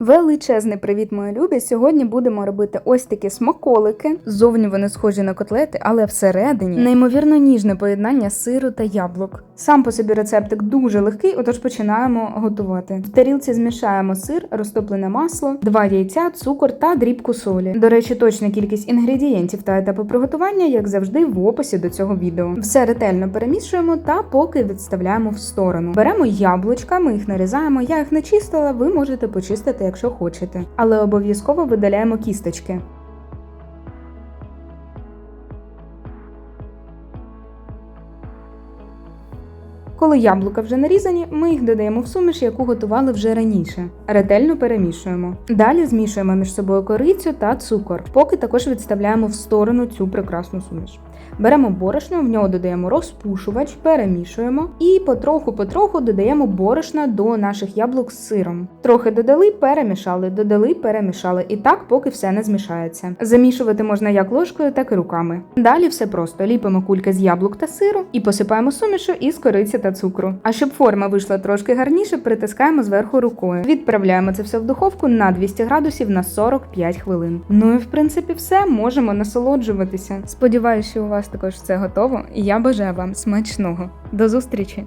Величезний привіт, мої любі! Сьогодні будемо робити ось такі смаколики. Ззовні вони схожі на котлети, але всередині неймовірно ніжне поєднання сиру та яблук. Сам по собі рецептик дуже легкий, отож починаємо готувати. В тарілці змішаємо сир, розтоплене масло, два яйця, цукор та дрібку солі. До речі, точна кількість інгредієнтів та етапи приготування, як завжди, в описі до цього відео. Все ретельно перемішуємо та поки відставляємо в сторону. Беремо яблучка, ми їх нарізаємо. Я їх не чистила, ви можете почистити, якщо хочете. Але обов'язково видаляємо кісточки. Коли яблука вже нарізані, ми їх додаємо в суміш, яку готували вже раніше. Ретельно перемішуємо. Далі змішуємо між собою корицю та цукор, поки також відставляємо в сторону цю прекрасну суміш. Беремо борошно, в нього додаємо розпушувач, перемішуємо і потроху-потроху додаємо борошна до наших яблук з сиром. Трохи додали, перемішали, додали, перемішали, і так, поки все не змішається. Замішувати можна як ложкою, так і руками. Далі все просто ліпимо кульки з яблук та сиру і посипаємо сумішу із кориці та цукру. А щоб форма вийшла трошки гарніше, притискаємо зверху рукою. Відправляємо це все в духовку на 200 градусів на 45 хвилин. Ну і в принципі все, можемо насолоджуватися. Сподіваюся, що у вас також все готово, і я бажаю вам смачного. До зустрічі!